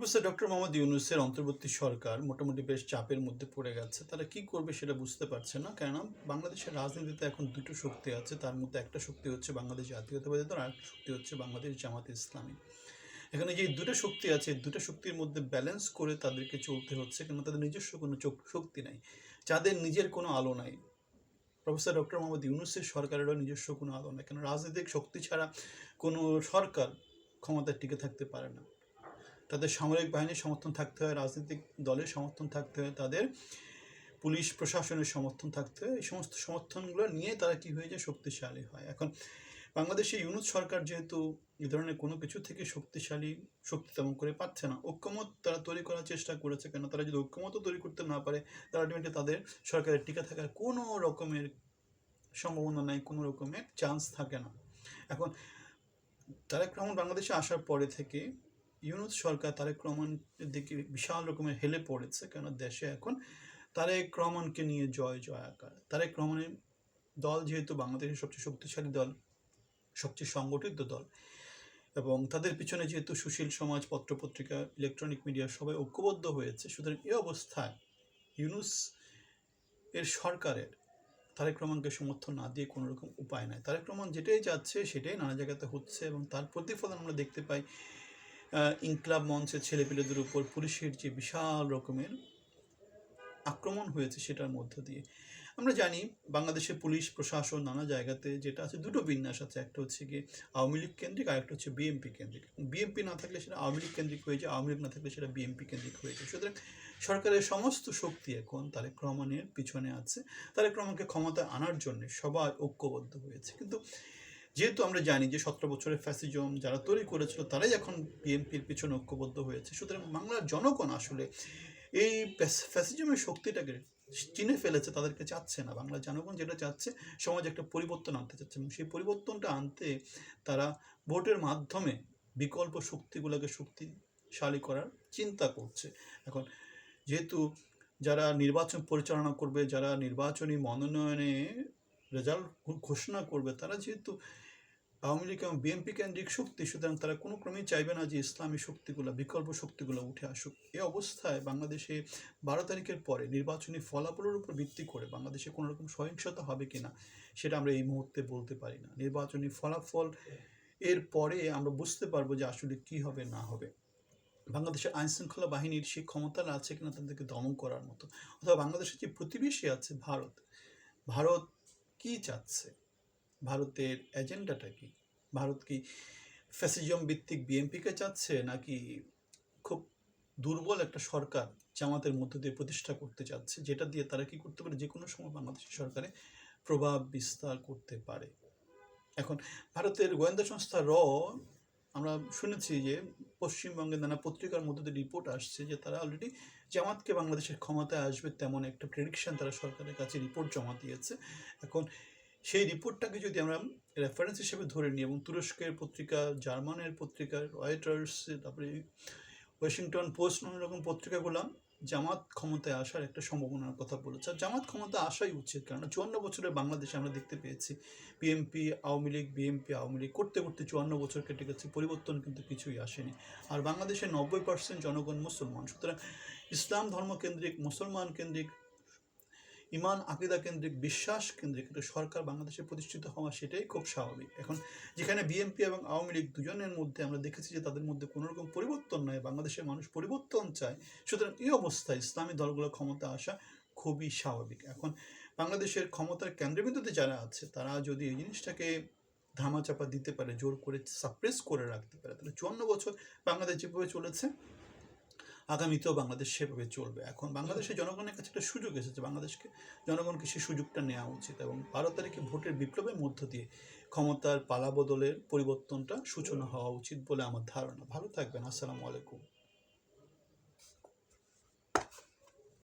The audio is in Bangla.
প্রফেসর ডক্টর মোহাম্মদ ইউনুসের অন্তর্বর্তী সরকার মোটামুটি বেশ চাপের মধ্যে পড়ে গেছে, তারা কি করবে সেটা বুঝতে পারছে না। কেননা বাংলাদেশের রাজনীতিতে এখন দুটো শক্তি আছে, তার মধ্যে একটা শক্তি হচ্ছে বাংলাদেশ জাতীয়তাবাদী দল আর একটা শক্তি হচ্ছে বাংলাদেশ জামাত ইসলামী। এখানে যে দুটো শক্তি আছে দুটো শক্তির মধ্যে ব্যালেন্স করে তাদেরকে চলতে হচ্ছে কেন তাদের নিজস্ব কোনো শক্তি নাই, যাদের নিজের কোনো আলো নাই। প্রফেসর ডক্টর মোহাম্মদ ইউনুসের সরকারেরও নিজস্ব কোনো আলো নাই কেন রাজনৈতিক শক্তি ছাড়া কোনো সরকার ক্ষমতায় টিকে থাকতে পারে না। তাদের সামরিক বাহিনীর সমর্থন থাকতে হয়, রাজনৈতিক দলের সমর্থন থাকতে হয়, তাদের পুলিশ প্রশাসনের সমর্থন থাকতে হয়। এই সমস্ত সমর্থনগুলো নিয়ে তারা কী হয়ে যায়? শক্তিশালী হয়। এখন বাংলাদেশে ইউনুস সরকার যেহেতু এ ধরনের কোনো কিছু থেকে শক্তিশালী, শক্তি তেমন করে পাচ্ছে না। ঐক্যমত তারা তৈরি করার চেষ্টা করেছে কেন? তারা যদি ঐক্যমত তৈরি করতে না পারে, তারা আলটিমেটলি তাদের সরকারের টিকে থাকার কোনো রকমের সম্ভাবনা নাই, কোনো রকমের চান্স থাকে না। এখন তারেক রহমান বাংলাদেশে আসার পরে থেকে ইউনুস সরকার তারেক রহমানের দিকে বিশাল রকমের হেলে পড়েছে কেন দেশে এখন তারেক রহমানকে নিয়ে জয় জয় আকার তারেক রহমানের দল যেহেতু বাংলাদেশের সবচেয়ে শক্তিশালী দল, সবচেয়ে সংগঠিত দল, এবং তাদের পিছনে যেহেতু সুশীল সমাজ, পত্রপত্রিকা ইলেকট্রনিক মিডিয়া সবাই ঐক্যবদ্ধ হয়েছে, সুতরাং এই অবস্থায় ইউনুস এর সরকারের তারেক রহমানকে সমর্থন না দিয়ে কোনো রকম উপায় নাই। তারেক রহমান যেটাই যাচ্ছে সেটাই নানা জায়গাতে হচ্ছে, এবং তার প্রতিফলন আমরা দেখতে পাই ইনকলাব মঞ্চের ছেলেপেলেদের উপর পুলিশের যে বিশাল রকমের আক্রমণ হয়েছে সেটার মধ্য দিয়ে। আমরা জানি বাংলাদেশের পুলিশ, প্রশাসন, নানা জায়গাতে যেটা আছে, দুটো বিন্যাস আছে। একটা হচ্ছে গিয়ে আওয়ামী লীগ কেন্দ্রিক, আর একটা হচ্ছে বিএমপি কেন্দ্রিক। বিএমপি না থাকলে সেটা আওয়ামী লীগ কেন্দ্রিক হয়েছে আওয়ামী লীগ না থাকলে সেটা বিএমপি কেন্দ্রিক হয়েছে সুতরাং সরকারের সমস্ত শক্তি এখন তারেক রহমানের পিছনে আছে। তারেক রহমানকে ক্ষমতায় আনার জন্য সবাই ঐক্যবদ্ধ হয়েছে। কিন্তু যেহেতু আমরা জানি যে সতেরো বছরের ফ্যাসিজম যারা তৈরি করেছিল, তারাই এখন বিএনপির পিছনে ঐক্যবদ্ধ হয়েছে। সুতরাং বাংলার জনগণ আসলে এই ফ্যাসিজমের শক্তিটাকে চিনে ফেলেছে, তাদেরকে চাচ্ছে না। বাংলার জনগণ যেটা চাচ্ছে, সমাজে একটা পরিবর্তন আনতে চাচ্ছে এবং সেই পরিবর্তনটা আনতে তারা ভোটের মাধ্যমে বিকল্প শক্তিগুলোকে শক্তিশালী করার চিন্তা করছে। এখন যেহেতু যারা নির্বাচন পরিচালনা করবে, যারা নির্বাচনী মনোনয়নে রেজাল্ট ঘোষণা করবে, তারা যেহেতু আওয়ামী লীগ এবং বিএনপি কেন্দ্রিক শক্তি, সুতরাং তারা কোনো ক্রমেই চাইবে না যে ইসলামী শক্তিগুলো, বিকল্প শক্তিগুলো উঠে আসুক। এ অবস্থায় বাংলাদেশে বারো তারিখের পরে নির্বাচনী ফলাফলের উপর ভিত্তি করে বাংলাদেশে কোনো রকম সহিংসতা হবে কিনা, সেটা আমরা এই মুহূর্তে বলতে পারি না। নির্বাচনী ফলাফল এর পরে আমরা বুঝতে পারব যে আসলে কি হবে, না হবে। বাংলাদেশের আইন শৃঙ্খলা বাহিনীর সেই ক্ষমতা আছে কিনা, তাদেরকে দমন করার মতো। অথবা বাংলাদেশের যে প্রতিবেশী আছে ভারত ভারত কি চাচ্ছে? ভারতের এজেন্ডাটা কি? ভারত কি ফ্যাসিজম ভিত্তিক বিএনপিকে চাচ্ছে, নাকি খুব দুর্বল একটা সরকার জামাতের মধ্য দিয়ে প্রতিষ্ঠা করতে চাচ্ছে? যেটা দিয়ে তারা কি করতে পারে? যে কোনো সময় বাংলাদেশের সরকারে প্রভাব বিস্তার করতে পারে। এখন ভারতের গোয়েন্দা সংস্থা র আমরা শুনেছি যে পশ্চিমবঙ্গে নানা পত্রিকার মধ্যে রিপোর্ট আসছে যে তারা অলরেডি জামাতকে বাংলাদেশের ক্ষমতায় আসবে তেমন একটা প্রেডিকশন তারা সরকারের কাছে রিপোর্ট জমা দিয়েছে। এখন সেই রিপোর্টটাকে যদি আমরা রেফারেন্স হিসেবে ধরে নিই এবং তুরস্কের পত্রিকা, জার্মানের পত্রিকা রয়টার্স তারপরে ওয়াশিংটন পোস্ট নানা রকম পত্রিকাগুলো জামাত ক্ষমতায় আসার একটা সম্ভাবনার কথা বলেছে। আর জামাত ক্ষমতা আসাই উচিত কারণ চুয়ান্ন বছরের বাংলাদেশে আমরা দেখতে পেয়েছি BMP Awami League BMP Awami League করতে করতে চুয়ান্ন বছর কেটে গেছে, পরিবর্তন কিন্তু কিছুই আসেনি। আর বাংলাদেশের নব্বই পার্সেন্ট জনগণ মুসলমান। সুতরাং ইসলাম ধর্মকেন্দ্রিক, মুসলমান কেন্দ্রিক ইমান আকিদা কেন্দ্রিক বিশ্বাস কেন্দ্রিক একটা সরকার বাংলাদেশে প্রতিষ্ঠিত হওয়া সেটাই খুব স্বাভাবিক। এখন যেখানে বিএনপি এবং আওয়ামী লীগ দুজনের মধ্যে আমরা দেখেছি যে তাদের মধ্যে কোনো রকম পরিবর্তন নয় বাংলাদেশের মানুষ পরিবর্তন চায়, সুতরাং এই অবস্থায় ইসলামী দলগুলো ক্ষমতা আসা খুবই স্বাভাবিক। এখন বাংলাদেশের ক্ষমতার কেন্দ্রবিন্দুতে যারা আছে, তারা যদি এই জিনিসটাকে ধামাচাপা দিতে পারে, জোর করে সাপ্রেস করে রাখতে পারে, তাহলে চুয়ান্ন বছর বাংলাদেশ যেভাবে চলেছে আগামীতেও বাংলাদেশ সেভাবে চলবে। এখন বাংলাদেশের জনগণের কাছে একটা সুযোগ এসেছে বাংলাদেশকে, জনগণকে সেই সুযোগটা নেওয়া উচিত এবং বারো তারিখে ভোটের বিপ্লবের মধ্য দিয়ে ক্ষমতার পালাবদলের পরিবর্তনটা সূচনা হওয়া উচিত বলে আমার ধারণা। ভালো থাকবেন, আসসালামু আলাইকুম।